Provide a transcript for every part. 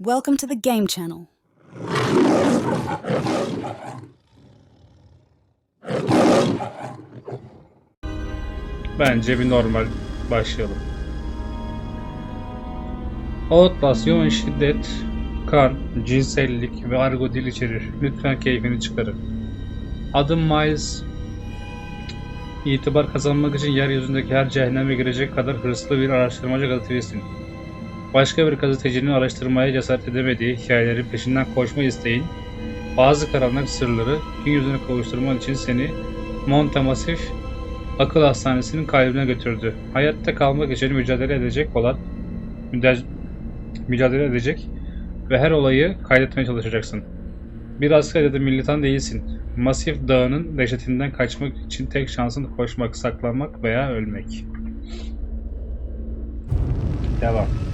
Welcome to the Game Channel. Bence bir normal başlayalım. Outlast yoğun şiddet, kan, cinsellik ve argo dil içerir. Lütfen keyfini çıkarın. Adım Miles. İtibar kazanmak için yeryüzündeki her cehenneme girecek kadar hırslı bir araştırmacı gazetecisin. Başka bir gazetecinin araştırmaya cesaret edemediği hikayelerin peşinden koşma isteğin, bazı karanlık sırları gün yüzüne kavuşturman için seni Montemasif akıl hastanesinin kalbine götürdü. Hayatta kalmak için mücadele edecek olan mücadele edecek ve her olayı kaydetmeye çalışacaksın. Bir asker ya da militan değilsin. Masif dağının dehşetinden kaçmak için tek şansın koşmak, saklanmak veya ölmek. Devam.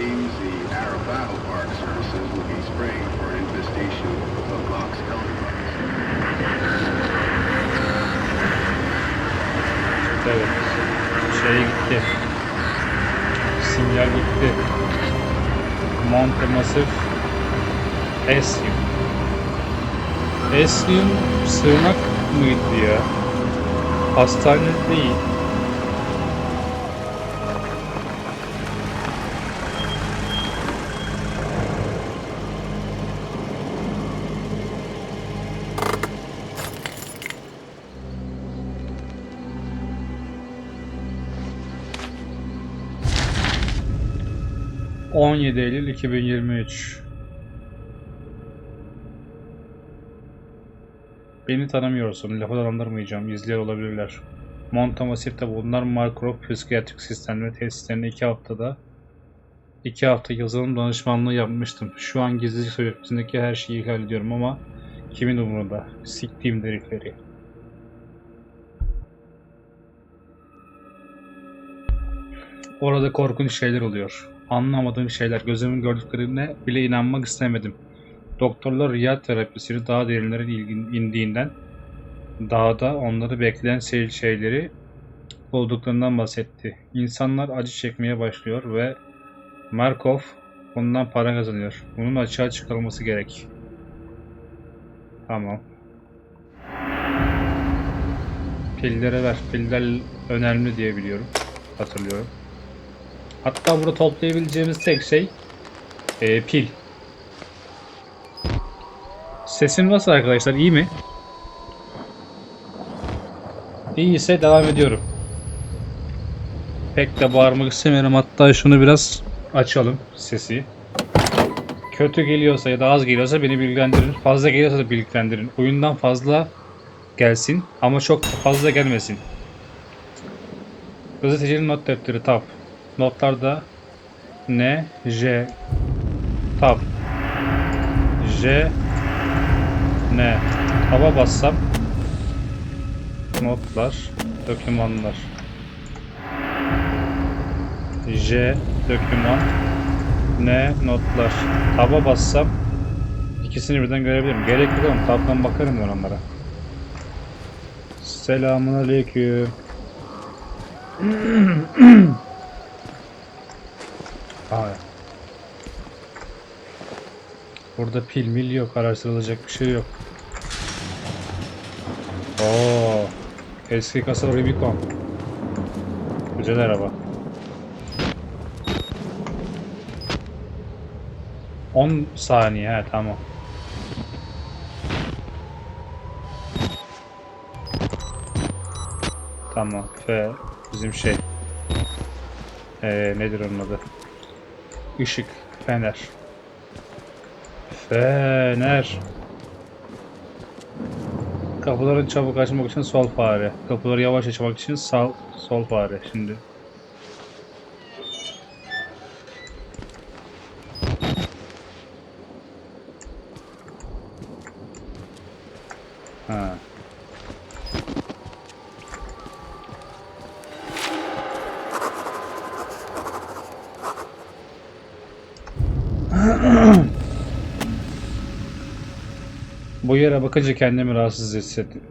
Seems the Arapaho Park services will be spraying for infestation of box elderbugs. Evet. Şey gitti. Sinyal gitti. Monte Masif Esyum. Esyum sığınak mıydı ya? Hastane değil. ...17 Eylül 2023 Beni tanımıyorsun, lafı dolandırmayacağım, izleyen olabilirler. Montamasif'te bulunan Markrop Psikiyatrik Sistem ve Tesislerine iki haftada iki hafta yazılım danışmanlığı yapmıştım. Şu an gizlilik sözleşmesindeki her şeyi ihlal ediyorum ama kimin umurunda? Siktiğim herifleri. Orada korkunç şeyler oluyor. Anlamadığım şeyler, gözümün gördüklerine bile inanmak istemedim. Doktorlar rüya terapisini daha derinlere indiğinden dağda onları bekleyen şey- şeyleri bulduklarından bahsetti. İnsanlar acı çekmeye başlıyor ve Markov bundan para kazanıyor. Bunun açığa çıkarılması gerek. Tamam. Pillere ver. Piller önemli diye biliyorum. Hatırlıyorum. Hatta burada toplayabileceğimiz tek şey eee, pil. Sesim nasıl arkadaşlar? İyi mi? İyiyse devam ediyorum. Pek de bağırmak istemiyorum. Hatta şunu biraz açalım sesi. Kötü geliyorsa ya da az geliyorsa beni bilgilendirin. Fazla geliyorsa da bilgilendirin. Oyundan fazla gelsin ama çok fazla gelmesin. Gazetecinin not defteri tab. Notlarda N, J, tab, J, N. Taba bassam notlar, dokümanlar. J, doküman, N, notlar. Taba bassam ikisini birden görebilirim. Gerek yok oğlum. Tabdan bakarım ben onlara. Selamun aleyküm. Burada pil mil yok. Araştırılacak bir şey yok. Oo. Eski kasa Rubicon. Güzel araba. 10 saniye he tamam. Tamam. F bizim şey. Ee, nedir onun adı? Işık, fener. Fener. Kapıların çabuk açmak için sol fare. Kapıları yavaş açmak için sağ sol fare. Şimdi Ha. Bu yere bakınca kendimi rahatsız hissettim.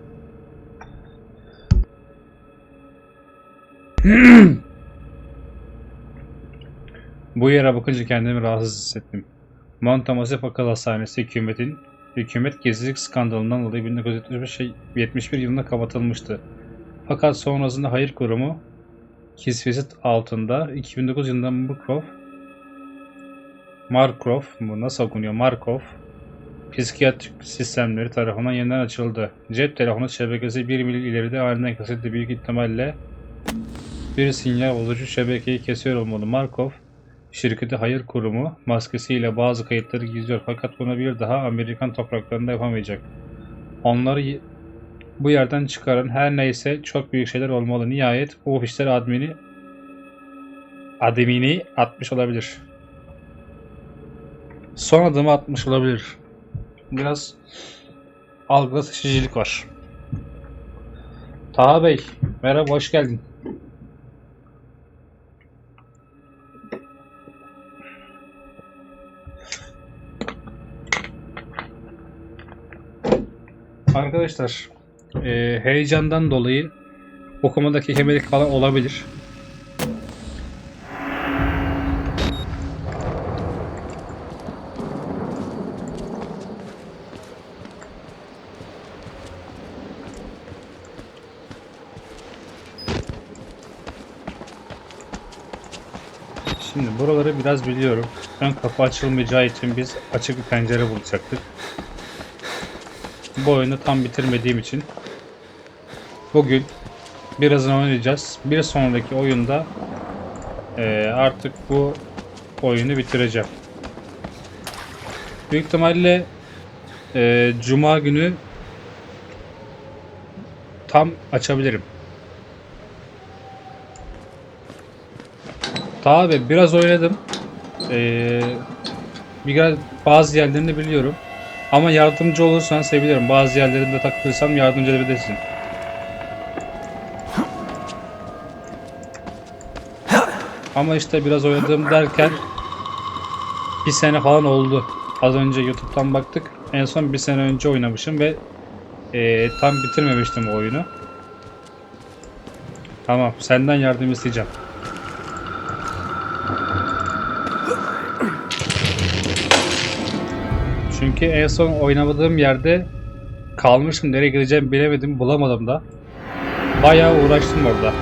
Bu yere bakınca kendimi rahatsız hissettim. Montamasif Akıl Hastanesi hükümetin hükümet gizlilik skandalından dolayı 1971 yılında kapatılmıştı. Fakat sonrasında hayır kurumu kisvesi altında 2009 yılında Markov Markov bu nasıl okunuyor Markov psikiyatrik sistemleri tarafından yeniden açıldı. Cep telefonu şebekesi 1 mil ileride halinden kesildi. Büyük ihtimalle bir sinyal bozucu şebekeyi kesiyor olmalı. Markov şirketi hayır kurumu maskesiyle bazı kayıtları gizliyor fakat bunu bir daha Amerikan topraklarında yapamayacak. Onları bu yerden çıkaran her neyse çok büyük şeyler olmalı. Nihayet bu ofisler admini admini atmış olabilir. Son adımı atmış olabilir. Biraz algıda seçicilik var. Taha Bey, merhaba, hoş geldin. Arkadaşlar, e, heyecandan dolayı okumadaki kemelik falan olabilir. Şimdi buraları biraz biliyorum. Ön kapı açılmayacağı için biz açık bir pencere bulacaktık. Bu oyunu tam bitirmediğim için bugün birazını oynayacağız. Bir sonraki oyunda eee, artık bu oyunu bitireceğim. Büyük ihtimalle eee, Cuma günü tam açabilirim. Tabi biraz oynadım. Ee, biraz bazı yerlerini biliyorum. Ama yardımcı olursan sevinirim. Bazı yerlerinde takılırsam yardımcı edebilirsin. Ama işte biraz oynadım derken bir sene falan oldu. Az önce YouTube'dan baktık. En son bir sene önce oynamışım ve ee, tam bitirmemiştim o oyunu. Tamam, senden yardım isteyeceğim. Çünkü en son oynamadığım yerde kalmışım. Nereye gideceğimi bilemedim. Bulamadım da. Bayağı uğraştım orada.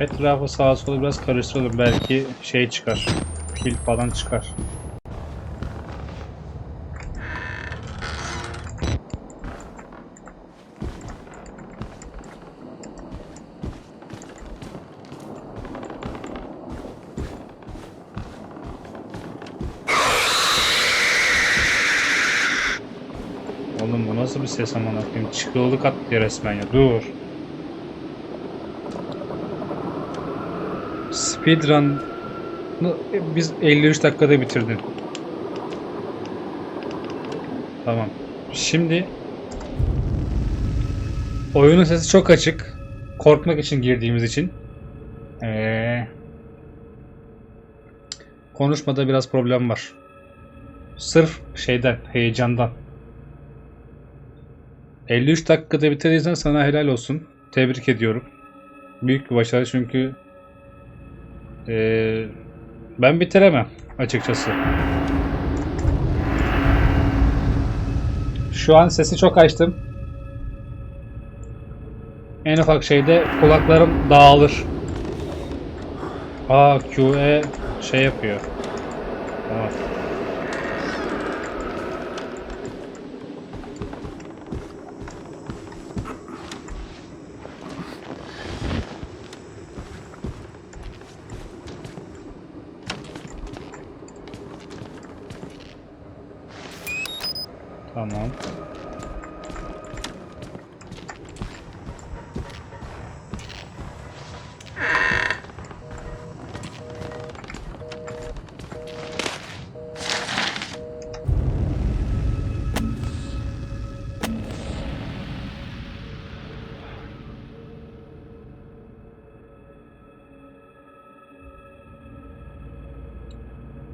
Etrafı sağa sola biraz karıştıralım. Belki şey çıkar. Pil falan çıkar. Ses aman koyayım? Çığlık attı resmen ya. Dur. Speedrun biz 53 dakikada bitirdin. Tamam. Şimdi oyunun sesi çok açık. Korkmak için girdiğimiz için. Ee, konuşmada biraz problem var. Sırf şeyden, heyecandan. 53 dakikada bitirdiysen sana helal olsun. Tebrik ediyorum. Büyük bir başarı çünkü eee, ben bitiremem açıkçası. Şu an sesi çok açtım. En ufak şeyde kulaklarım dağılır. Aa QE şey yapıyor. Tamam.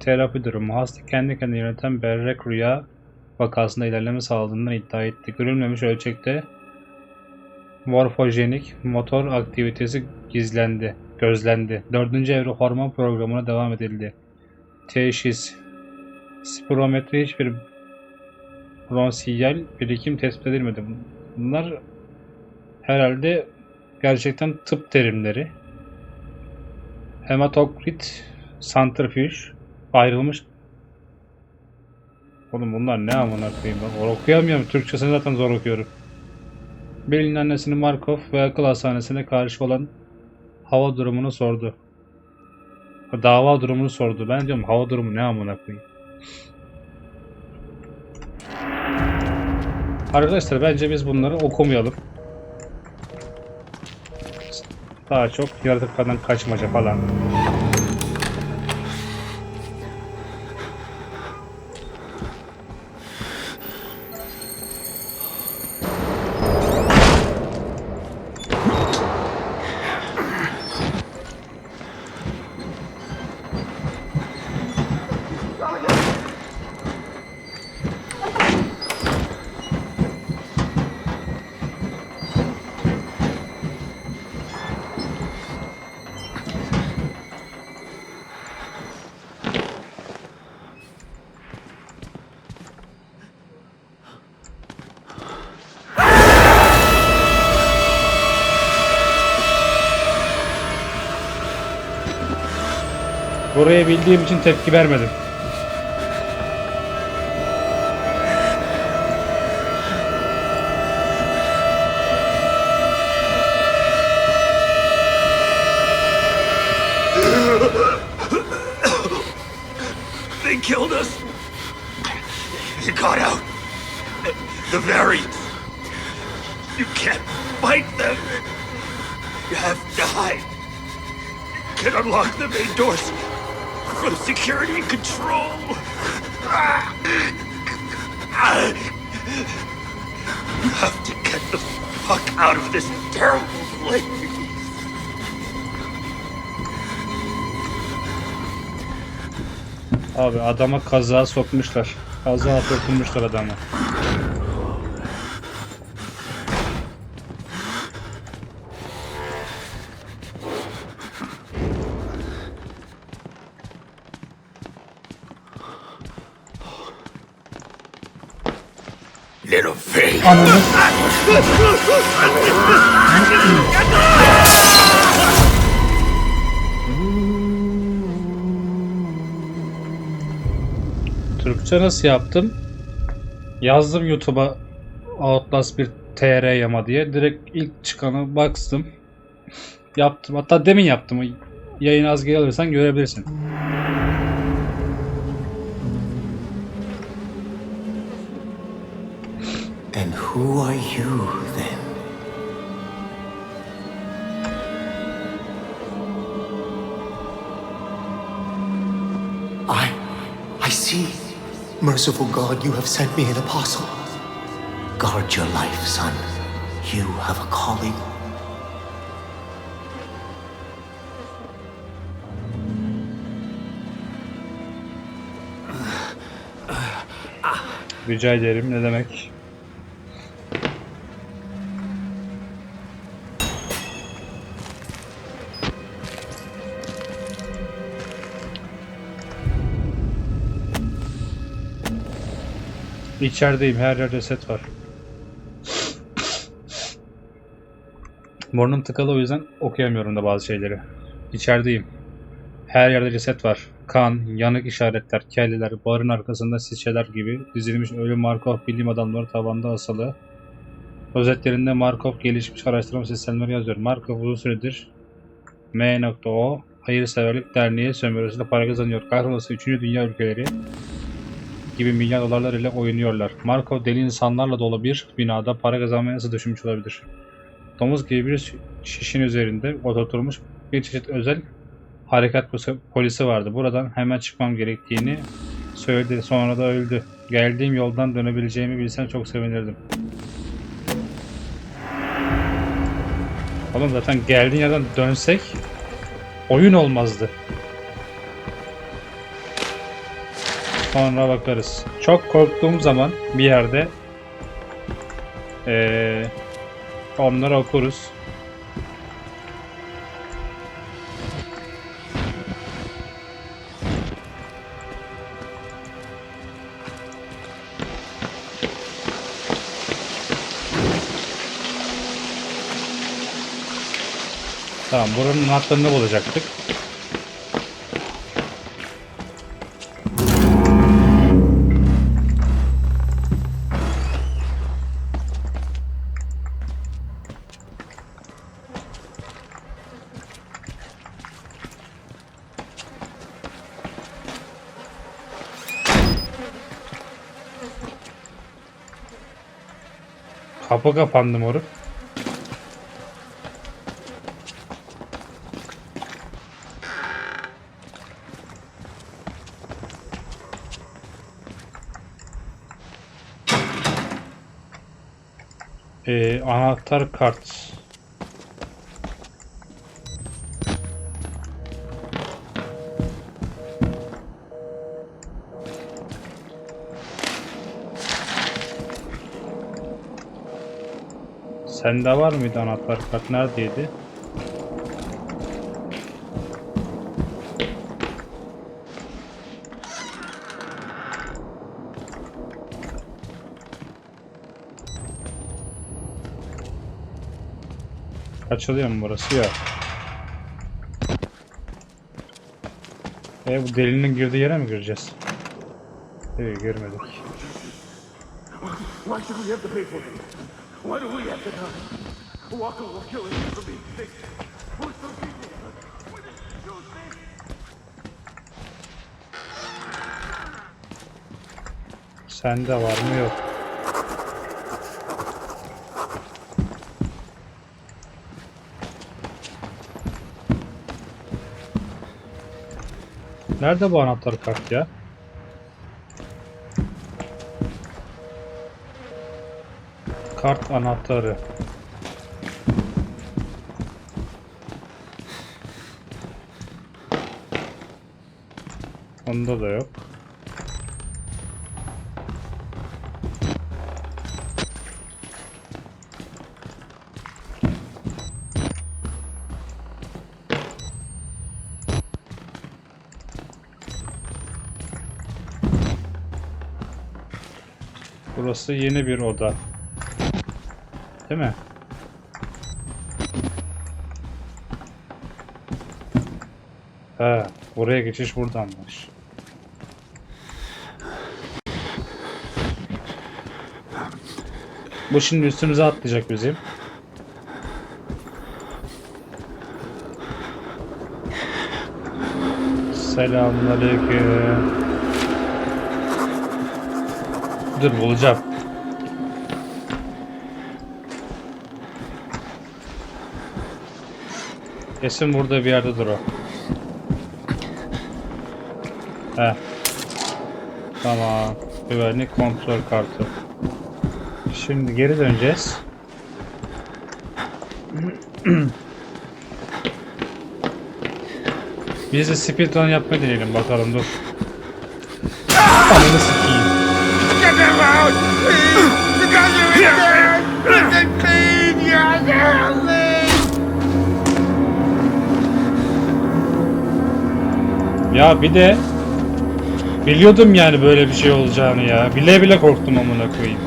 Terapi durumu. Hasta kendi kendine yöneten berrak rüya vakasında ilerleme sağladığından iddia etti. Görülmemiş ölçekte morfojenik motor aktivitesi gizlendi, gözlendi. Dördüncü evre hormon programına devam edildi. Teşhis Spirometre hiçbir bronsiyel birikim tespit edilmedi. Bunlar herhalde gerçekten tıp terimleri. Hematokrit, santrifüj, ayrılmış. Oğlum bunlar ne amına koyayım ben okuyamıyorum. Türkçesini zaten zor okuyorum. Bill'in annesini Markov ve akıl hastanesine karşı olan hava durumunu sordu. Dava durumunu sordu. Ben diyorum hava durumu ne amına koyayım. Arkadaşlar bence biz bunları okumayalım. Daha çok yaratıklardan kaçmaca falan. Burayı bildiğim için tepki vermedim. From security control. You have to get the fuck out of this terrible place. Abi adama kaza sokmuşlar. Kaza sokmuşlar adama. Pig. Türkçe nasıl yaptım? Yazdım YouTube'a Outlast bir TR yama diye. Direkt ilk çıkanı baktım. Yaptım. Hatta demin yaptım. Yayını az geri alırsan görebilirsin. And who are you then? I. I see. Merciful God, you have sent me an apostle. Guard your life, son. You have a calling. Rica ederim. Ne demek? İçerideyim. Her yerde set var. Burnum tıkalı o yüzden okuyamıyorum da bazı şeyleri. İçerideyim. Her yerde ceset var. Kan, yanık işaretler, kelleler, barın arkasında şişeler gibi dizilmiş ölü Markov bilim adamları tavanda asılı. Özetlerinde Markov gelişmiş araştırma sistemleri yazıyor. Markov uzun süredir M.O. Hayırseverlik Derneği sömürüsüyle para kazanıyor. Kahrolası 3. Dünya ülkeleri gibi milyar dolarlar ile oynuyorlar. Markov deli insanlarla dolu bir binada para kazanmaya nasıl düşünmüş olabilir? Domuz gibi bir şişin üzerinde oturtulmuş bir çeşit özel harekat polisi vardı. Buradan hemen çıkmam gerektiğini söyledi. Sonra da öldü. Geldiğim yoldan dönebileceğimi bilsem çok sevinirdim. Oğlum zaten geldiğin yerden dönsek oyun olmazdı. Sonra bakarız. Çok korktuğum zaman bir yerde eee onları okuruz. Tamam buranın anahtarını bulacaktık. Kapı kapandı moruk. Ee, anahtar kart. Sende var mıydı anahtar kart? Neredeydi? Açılıyor mu burası? Yok. E bu delinin girdiği yere mi gireceğiz? For it? Why do we have to die? Walker will kill us for being sick. Push those people. What is it, Joseph? Sende var mı? Yok. Nerede bu anahtar kart ya? Kart anahtarı. Onda da yok. Burası yeni bir oda. Değil mi? He, buraya geçiş buradanmış. Bu şimdi üstümüze atlayacak bizim. Selamünaleyküm. Dur bulacağım. Kesin burada bir yerde dur o. He. Tamam. Güvenlik kontrol kartı. Şimdi geri döneceğiz. Biz de speedrun yapmayı deneyelim bakalım dur. Ananı sikeyim. Get them out! Please! The guys are in there! Listen, please! You're Ya bir de biliyordum yani böyle bir şey olacağını ya. Bile bile korktum amına koyayım.